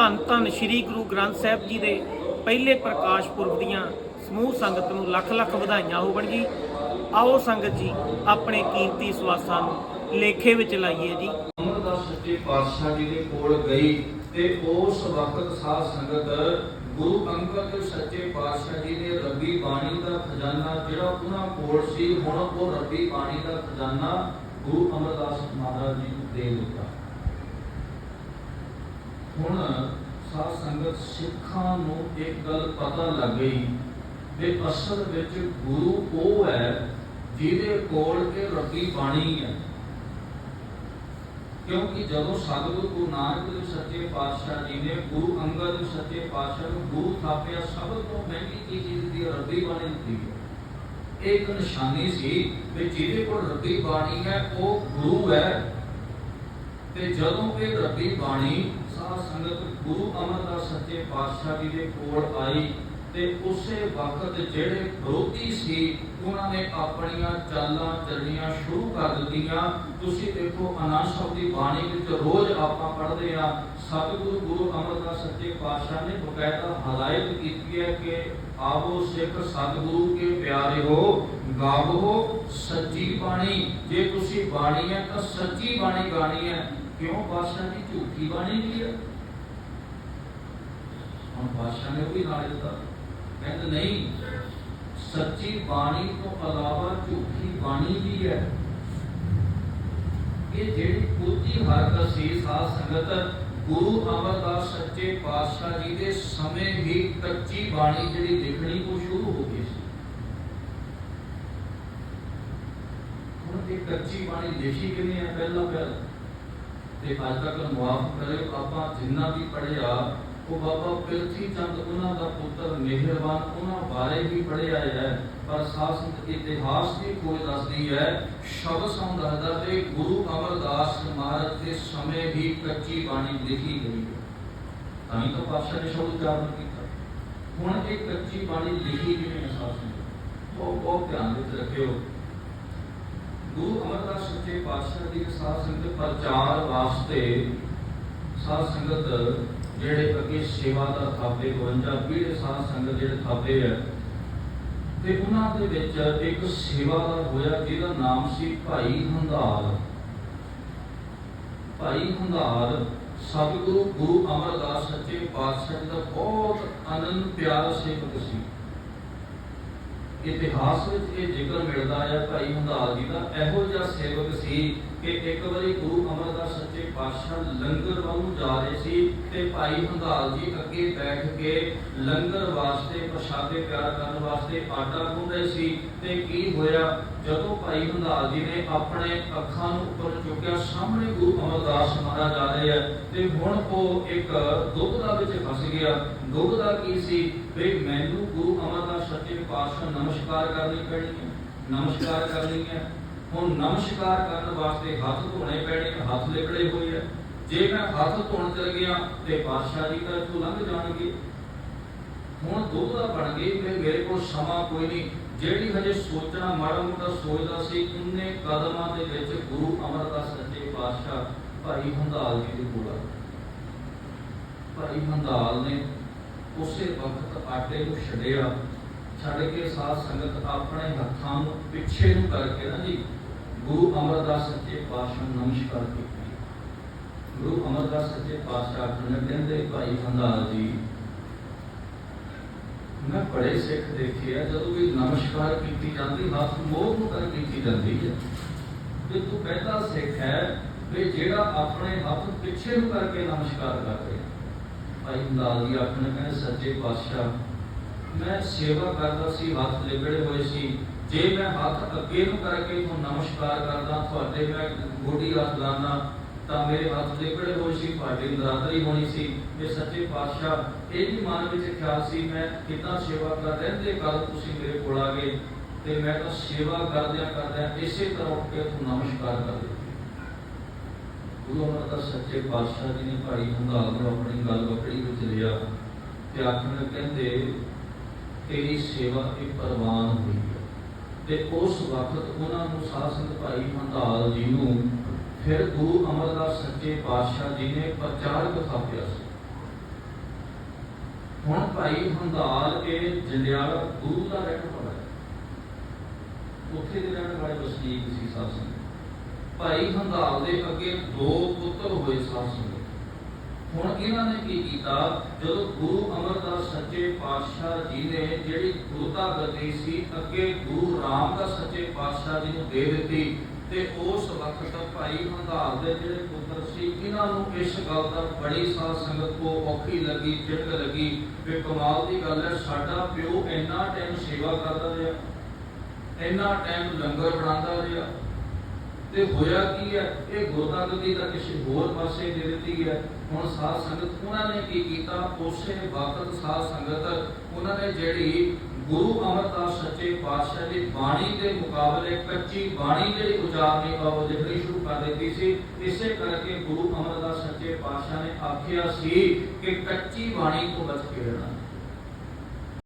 ਧੰਨ ਧੰਨ ਸ੍ਰੀ ਗੁਰੂ ਗ੍ਰੰਥ ਸਾਹਿਬ ਜੀ ਦੇ ਪਹਿਲੇ ਪ੍ਰਕਾਸ਼ ਪੁਰਬ ਦੀਆਂ ਸਮੂਹ ਸੰਗਤ ਨੂੰ ਲੱਖ ਲੱਖ ਵਧਾਈਆਂ ਹੋਵਣ ਜੀ। ਆਓ ਸੰਗਤ ਜੀ, ਆਪਣੇ ਕੀਮਤੀ ਸਵਾਸਾਂ ਨੂੰ ਲੇਖੇ ਵਿੱਚ ਲਾਈਏ ਜੀ। ਅਮਰਦਾਸ ਸੱਚੇ ਪਾਤਸ਼ਾਹ ਜੀ ਦੇ ਕੋਲ ਗਈ ਤੇ ਉਸ ਵਕਤ ਸਾਧ ਸੰਗਤ ਗੁਰੂ ਅੰਗਦ ਦੇਵ ਸੱਚੇ ਪਾਤਸ਼ਾਹ ਜੀ ਨੇ ਰੱਬੀ ਬਾਣੀ ਦਾ ਖਜ਼ਾਨਾ ਜਿਹੜਾ ਉਹਨਾਂ ਕੋਲ ਸੀ, ਹੁਣ ਉਹ ਰੱਬੀ ਬਾਣੀ ਦਾ ਖਜ਼ਾਨਾ ਗੁਰੂ ਅਮਰਦਾਸ ਮਹਾਰਾਜ ਜੀ ਨੂੰ ਦੇ ਦਿੱਤਾ। ਹੁਣ ਸਾਧ ਸੰਗਤ ਸਿੱਖਾਂ ਨੂੰ ਇੱਕ ਗੱਲ ਪਤਾ ਲੱਗ ਗਈ ਕਿ ਅਸਲ ਵਿੱਚ ਗੁਰੂ ਉਹ ਹੈ ਜਿਹਦੇ ਕੋਲ ਇਹ ਰੱਬੀ ਬਾਣੀ ਹੈ ਕਿਉਂਕਿ ਜਦੋਂ ਸਤਿਗੁਰੂ ਗੁਰੂ ਨਾਨਕ ਦੇਵ ਸੱਚੇ ਪਾਤਸ਼ਾਹ ਜੀ ਨੇ ਗੁਰੂ ਅੰਗਦ ਦੇਵ ਸੱਚੇ ਪਾਤਸ਼ਾਹ ਨੂੰ ਗੁਰੂ ਥਾਪਿਆ, ਸਭ ਤੋਂ ਮਹਿੰਗੀ ਚੀਜ਼ ਦੀ ਰੱਬੀ ਬਾਣੀ ਹੁੰਦੀ ਹੈ ਇਹ ਇੱਕ ਨਿਸ਼ਾਨੀ ਸੀ ਕਿ ਜਿਹਦੇ ਕੋਲ ਰੱਬੀ ਬਾਣੀ ਹੈ, ਉਹ ਗੁਰੂ ਹੈ। ਤੇ ਜਦੋਂ ਇਹ ਰੱਬੀ ਬਾਣੀ ਸਾਧ ਸੰਗਤ ਗੁਰੂ ਅਮਰਦਾਸ ਸੱਚੇ ਪਾਤਸ਼ਾਹ ਜੀ ਦੇ ਕੋਲ ਆਈ ਤੇ ਉਸੇ ਵਕਤ ਜਿਹੜੇ ਵਿਰੋਧੀ ਸੀ ਉਹਨਾਂ ਨੇ ਆਪਣੀਆਂ ਚਾਲਾਂ ਚੱਲਣੀਆਂ ਸ਼ੁਰੂ ਕਰ ਦਿੱਤੀਆਂ। ਤੁਸੀਂ ਦੇਖੋ ਅਨਾਦ ਦੀ ਬਾਣੀ ਵਿੱਚ ਰੋਜ਼ ਆਪਾਂ ਪੜ੍ਹਦੇ ਆ ਸਤਿਗੁਰੂ ਗੁਰੂ ਅਮਰਦਾਸ ਸੱਚੇ ਪਾਤਸ਼ਾਹ ਨੇ ਬਕਾਇਦਾ ਹਦਾਇਤ ਕੀਤੀ ਹੈ ਕਿ ਆਵੋ ਸਿੱਖ ਸਤਿਗੁਰੂ ਕੇ ਪਿਆਰੇ ਹੋ, ਗਾਵੋ ਸੱਚੀ ਬਾਣੀ। ਜੇ ਤੁਸੀਂ ਬਾਣੀ ਹੈ ਤਾਂ ਸੱਚੀ ਬਾਣੀ ਗਾਣੀ ਹੈ। ਕਿਉਂ? ਪਾਤਸ਼ਾਹ ਦੀ ਝੂਠੀ ਬਾਣੀ ਵੀ ਹੈ। ਹੁਣ ਪਾਤਸ਼ਾਹ ਨੇ ਉਹ ਵੀ ਨਾਲ ਦਿੱਤਾ। ਕਹਿੰਦੇ ਨਹੀਂ ਸੱਚੀ ਬਾਣੀ ਤੋਂ ਇਲਾਵਾ ਝੂਠੀ ਬਾਣੀ ਵੀ ਹੈ। ਇਹ ਜਿਹੜੀ ਕੁੱਤੀ ਹਰਕਤ ਸੀ ਸਾਧ ਸੰਗਤ, ਗੁਰੂ ਅਮਰਦਾਸ ਸੱਚੇ ਪਾਤਸ਼ਾਹ ਜੀ ਦੇ ਸਮੇਂ ਹੀ ਕੱਚੀ ਬਾਣੀ ਜਿਹੜੀ ਲਿਖਣੀ ਉਹ ਸ਼ੁਰੂ ਹੋ ਗਈ ਸੀ। ਹੁਣ ਇਹ ਕੱਚੀ ਬਾਣੀ ਲਿਖੀ ਕਿਵੇਂ ਹੈ ਪਹਿਲਾਂ ਪਹਿਲ ਤੇ ਅੱਜ ਤੱਕ ਮੁਆਫ ਕਰਿਓ, ਆਪਾਂ ਜਿੰਨਾ ਵੀ ਪੜਿਆ ਉਹ ਬਾਬਾ ਪਿਰਥੀ ਚੰਦ, ਉਹਨਾਂ ਦਾ ਪੁੱਤਰ ਮਿਹਰਬਾਨ, ਉਹਨਾਂ ਬਾਰੇ ਵੀ ਪੜਿਆ ਹੈ, ਪਰ ਸਾਸਤ ਇਤਿਹਾਸ ਦੀ ਕੋਈ ਦੱਸਦੀ ਹੈ। ਸ਼ਬਦ ਸੰਗ ਤੇ ਗੁਰੂ ਅਮਰਦਾਸ ਮਹਾਰਾਜ ਦੇ ਸਮੇਂ ਹੀ ਕੱਚੀ ਬਾਣੀ ਲਿਖੀ ਗਈ ਹੈ। ਤਾਂ ਹੀ ਤਾਂ ਪਾਤਸ਼ਾਹ ਨੇ ਸ਼ਬਦ ਉਚਾਰਨ ਕੀਤਾ। ਹੁਣ ਇਹ ਕੱਚੀ ਬਾਣੀ ਲਿਖੀ ਕਿਵੇਂ ਹੈ ਉਹ ਬਹੁਤ ਧਿਆਨ ਵਿੱਚ ਰੱਖਿਓ। ਗੁਰੂ ਅਮਰਦਾਸ ਸੱਚੇ ਪਾਤਸ਼ਾਹ ਦੀ ਸਾਧ ਸੰਗਤ ਪ੍ਰਚਾਰ ਵਾਸਤੇ ਸਾਧ ਸੰਗਤ ਜਿਹੜੇ ਅੱਗੇ ਸੇਵਾ ਦਾ ਥਾਪੇ 52 ਪੀੜ੍ਹੇ ਸਾਧ ਸੰਗਤ ਜਿਹੜੇ ਥਾਪੇ ਹੈ ਤੇ ਉਹਨਾਂ ਦੇ ਵਿੱਚ ਇੱਕ ਸੇਵਾ ਦਾ ਹੋਇਆ ਜਿਹਦਾ ਨਾਮ ਸੀ ਭਾਈ ਹੰਦਾਰ। ਭਾਈ ਹੰਦਾਰ ਸਤਿਗੁਰੂ ਗੁਰੂ ਅਮਰਦਾਸ ਸੱਚੇ ਪਾਤਸ਼ਾਹ ਜੀ ਦਾ ਬਹੁਤ ਅਨੰਦ ਪਿਆਰਾ, ਸੇਵਕ ਸੀ। ਇਤਿਹਾਸ ਵਿੱਚ ਇਹ ਜ਼ਿਕਰ ਮਿਲਦਾ ਹੈ ਭਾਈ ਹੰਦਾਲ ਜੀ ਦਾ। ਇਹੋ ਜਿਹਾ ਸੇਵਕ ਸੀ ਕਿ ਇੱਕ ਵਾਰੀ ਗੁਰੂ ਅਮਰਦਾਸ ਸੱਚੇ ਪਾਤਸ਼ਾਹ ਲੰਗਰ ਵੱਲ ਜਾ ਰਹੇ ਸੀ ਤੇ ਭਾਈ ਹੰਦਾਲ ਜੀ ਅੱਗੇ ਬੈਠ ਕੇ ਲੰਗਰ ਵਾਸਤੇ, ਪ੍ਰਸ਼ਾਦੇ ਤਿਆਰ ਕਰਨ ਵਾਸਤੇ ਆਟਾ ਗੁੰਨ ਰਹੇ ਸੀ। ਤੇ ਕੀ ਹੋਇਆ? ਜਦੋਂ ਭਾਈ ਹੰਦਾਲ ਜੀ ਨੇ ਆਪਣੇ ਅੱਖਾਂ ਨੂੰ ਉੱਪਰ ਚੁੱਕਿਆ, ਸਾਹਮਣੇ ਗੁਰੂ ਅਮਰਦਾਸ ਮਹਾਰਾਜ ਆ ਰਹੇ ਆ ਤੇ ਹੁਣ ਉਹ ਇੱਕ ਦੁੱਧ ਦਾ ਵਿੱਚ ਫਸ ਗਿਆ। ਦੁੱਧ ਦਾ ਕੀ ਸੀ? ਵੀ ਮੈਨੂੰ ਗੁਰੂ ਅਮਰਦਾਸ ਸੱਚੇ ਪਾਤਸ਼ਾਹ ਨਮਸਕਾਰ ਕਰਨੀ ਪੈਣੀ ਹੈ, ਨਮਸਕਾਰ ਕਰਨੀ ਹੈ। ਹੁਣ ਨਮਸਕਾਰ ਕਰਨ ਵਾਸਤੇ ਹੱਥ ਧੋਣੇ ਪੈਣੇ ਹੱਥ ਲਿਬੜੇ ਹੋਏ ਆ। ਜੇ ਮੈਂ ਹੱਥ ਧੋਣ ਚਲ ਗਿਆ ਤੇ ਪਾਤਸ਼ਾਹ ਜੀ ਤਾਂ ਇੱਥੋਂ ਲੰਘ ਜਾਣਗੇ। ਹੁਣ ਦੁਬਦਾ ਬਣ ਗਈ ਵੀ ਮੇਰੇ ਕੋਲ ਸਮਾਂ ਕੋਈ ਨਹੀਂ। ਜਿਹੜੀ ਹਜੇ ਸੋਚਣਾ ਮਾੜਾ ਮੋਟਾ ਸੋਚਦਾ ਸੀ, ਉਹਨੇ ਕਦਮਾਂ ਦੇ ਵਿੱਚ ਗੁਰੂ ਅਮਰਦਾਸ ਸੱਚੇ ਪਾਤਸ਼ਾਹ ਭਾਈ ਹੰਦਾਲ ਜੀ ਦੇ ਕੋਲ ਭਾਈ ਹੰਦਾਲ ਨੇ ਉਸੇ ਵਕਤ ਆਟੇ ਨੂੰ ਛੱਡਿਆ। ਛੱਡ ਕੇ ਸਾਧ ਸੰਗਤ ਆਪਣੇ ਹੱਥਾਂ ਨੂੰ ਪਿੱਛੇ ਨੂੰ ਕਰਕੇ ਨਾ ਜੀ, ਗੁਰੂ ਅਮਰਦਾਸ ਸੱਚੇ ਪਾਤਸ਼ਾਹ ਨੂੰ ਨਮਸਕਾਰ ਕੀਤੀ। ਗੁਰੂ ਅਮਰਦਾਸ ਸੱਚੇ ਪਾਤਸ਼ਾਹ ਆਖਣ ਕਹਿੰਦੇ, ਭਾਈ ਹੰਦਾਲ ਜੀ, ਮੈਂ ਬੜੇ ਸਿੱਖ ਦੇਖੇ ਜਦੋਂ ਵੀ ਨਮਸਕਾਰ ਕੀਤੀ ਜਾਂਦੀ, ਹੱਥ ਮੋਹ ਨੂੰ ਕਰ ਕੀਤੀ ਜਾਂਦੀ ਹੈ ਤੇ ਤੂੰ ਪਹਿਲਾ ਸਿੱਖ ਹੈ ਵੀ ਜਿਹੜਾ ਆਪਣੇ ਹੱਥ ਪਿੱਛੇ ਨੂੰ ਕਰਕੇ ਨਮਸਕਾਰ ਕਰ ਰਿਹਾ। ਭਾਈ ਹੰਦਾਲ ਜੀ ਆਖਣ ਕਹਿੰਦੇ, ਸੱਚੇ ਪਾਤਸ਼ਾਹ ਮੈਂ ਸੇਵਾ ਕਰਦਾ ਸੀ, ਹੱਥ ਲਿਬੜੇ ਹੋਏ ਸੀ। ਜੇ ਮੈਂ ਹੱਥ ਅੱਗੇ ਨੂੰ ਕਰਕੇ ਤੁਹਾਨੂੰ ਨਮਸਕਾਰ ਕਰਦਾ, ਤੁਹਾਡੇ ਮੈਂ ਗੋਡੀ ਰੱਖ ਲਾਣਾ ਤਾਂ ਮੇਰੇ ਹੱਥ ਲਿਬੜੇ ਹੋਏ ਸੀ, ਤੁਹਾਡੀ ਨਰਾਦਰੀ ਹੋਣੀ ਸੀ। ਇਹ ਸੱਚੇ ਪਾਤਸ਼ਾਹ, ਇਹ ਵੀ ਮਨ ਵਿੱਚ ਖਿਆਲ ਸੀ, ਮੈਂ ਕਿੰਨਾ ਸੇਵਾ ਕਰ ਰਹਿੰਦੇ ਕਦ ਤੁਸੀਂ ਮੇਰੇ ਕੋਲ ਆ ਗਏ। ਤੇ ਮੈਂ ਤਾਂ ਸੇਵਾ ਕਰਦਿਆਂ ਕਰਦਿਆਂ ਇਸੇ ਤਰ੍ਹਾਂ ਉੱਠ ਕੇ ਤੁਹਾਨੂੰ ਨਮਸਕਾਰ ਕਰ ਦਿੱਤੀ। ਗੁਰੂ ਅਮਰਦਾਸ ਸੱਚੇ ਪਾਤਸ਼ਾਹ ਜੀ ਨੇ ਭਾਈ ਹੰਦਾਲ ਨੂੰ ਆਪਣੀ ਗੱਲ ਬੱਕੜੀ ਵਿੱਚ ਲਿਆ। ਤੇ ਆਖਣ ਕਹਿੰਦੇ ਤੇਰੀ ਸੇਵਾ ਇਹ ਪ੍ਰਵਾਨ ਹੋਈ। ਤੇ ਉਸ ਵਕਤ ਉਹਨਾਂ ਨੂੰ ਸਾਧ ਸੰਗਤ ਭਾਈ ਹੰਦਾਲ ਜੀ ਨੂੰ ਫਿਰ ਗੁਰੂ ਅਮਰਦਾਸ ਸੱਚੇ ਪਾਤਸ਼ਾਹ ਜੀ ਨੇ ਪ੍ਰਚਾਰਕ ਥਾਪਿਆ ਸੀ। ਹੁਣ ਭਾਈ ਹੰਦਾਲ ਇਹ ਜੰਡਿਆਲਾ ਗੁਰੂ ਦਾ ਰਹਿਣ ਵਾਲਾ ਉੱਥੇ ਦੇ ਰਹਿਣ ਵਾਲੇ ਵਸਨੀਕ ਸੀ ਸਾਧ ਸੰਗਤ ਭਾਈ ਹੰਦਾਲ ਦੇ ਅੱਗੇ ਦੋ ਪੁੱਤਰ ਹੋਏ ਸਾਧ ਸੰਗਤ ਹੁਣ ਇਹਨਾਂ ਨੇ ਕੀ ਕੀਤਾ? ਜਦੋਂ ਗੁਰੂ ਅਮਰਦਾਸ ਸੱਚੇ ਪਾਤਸ਼ਾਹ ਜੀ ਨੇ ਜਿਹੜੀ ਗੁਰਤਾ ਗੱਦੀ ਸੀ, ਅੱਗੇ ਗੁਰੂ ਰਾਮਦਾਸ ਸੱਚੇ ਪਾਤਸ਼ਾਹ ਜੀ ਨੂੰ ਦੇ ਦਿੱਤੀ ਤੇ ਉਸ ਵਕਤ ਭਾਈ ਹੰਦਾਲ ਦੇ ਜਿਹੜੇ ਪੁੱਤਰ ਸੀ, ਇਹਨਾਂ ਨੂੰ ਇਸ ਗੱਲ ਦਾ ਬੜੀ ਸਾਧ ਸੰਗਤ ਕੋ ਔਖੀ ਲੱਗੀ ਚਿੱਟ ਲੱਗੀ ਵੀ ਕਮਾਲ ਦੀ ਗੱਲ ਹੈ, ਸਾਡਾ ਪਿਓ ਇੰਨਾ ਟਾਈਮ ਸੇਵਾ ਕਰਦਾ ਰਿਹਾ, ਇੰਨਾ ਟਾਈਮ ਲੰਗਰ ਬਣਾਉਂਦਾ ਰਿਹਾ। ਤੇ ਹੋਇਆ ਕੀ ਹੈ? ਇਹ ਗੁਰਦਾਗਦੀ ਤਾਂ ਕਿਸੇ ਹੋਰ ਪਾਸੇ ਦੇ ਦਿੱਤੀ ਹੈ। ਹੁਣ ਸਾਧ ਸੰਗਤ ਉਹਨਾਂ ਨੇ ਕੀ ਕੀਤਾ? ਉਸੇ ਵਕਤ ਸਾਧ ਸੰਗਤ ਉਹਨਾਂ ਨੇ ਜਿਹੜੀ ਗੁਰੂ ਅਮਰਦਾਸ ਸੱਚੇ ਪਾਤਸ਼ਾਹ ਦੀ ਬਾਣੀ ਦੇ ਮੁਕਾਬਲੇ ਕੱਚੀ ਬਾਣੀ ਜਿਹੜੀ ਉਚਾਰਨੀ ਉਹ ਲਿਖਣੀ ਸ਼ੁਰੂ ਕਰ ਦਿੱਤੀ ਸੀ। ਇਸੇ ਕਰਕੇ ਗੁਰੂ ਅਮਰਦਾਸ ਸੱਚੇ ਪਾਤਸ਼ਾਹ ਨੇ ਆਖਿਆ ਸੀ ਕਿ ਕੱਚੀ ਬਾਣੀ ਤੋਂ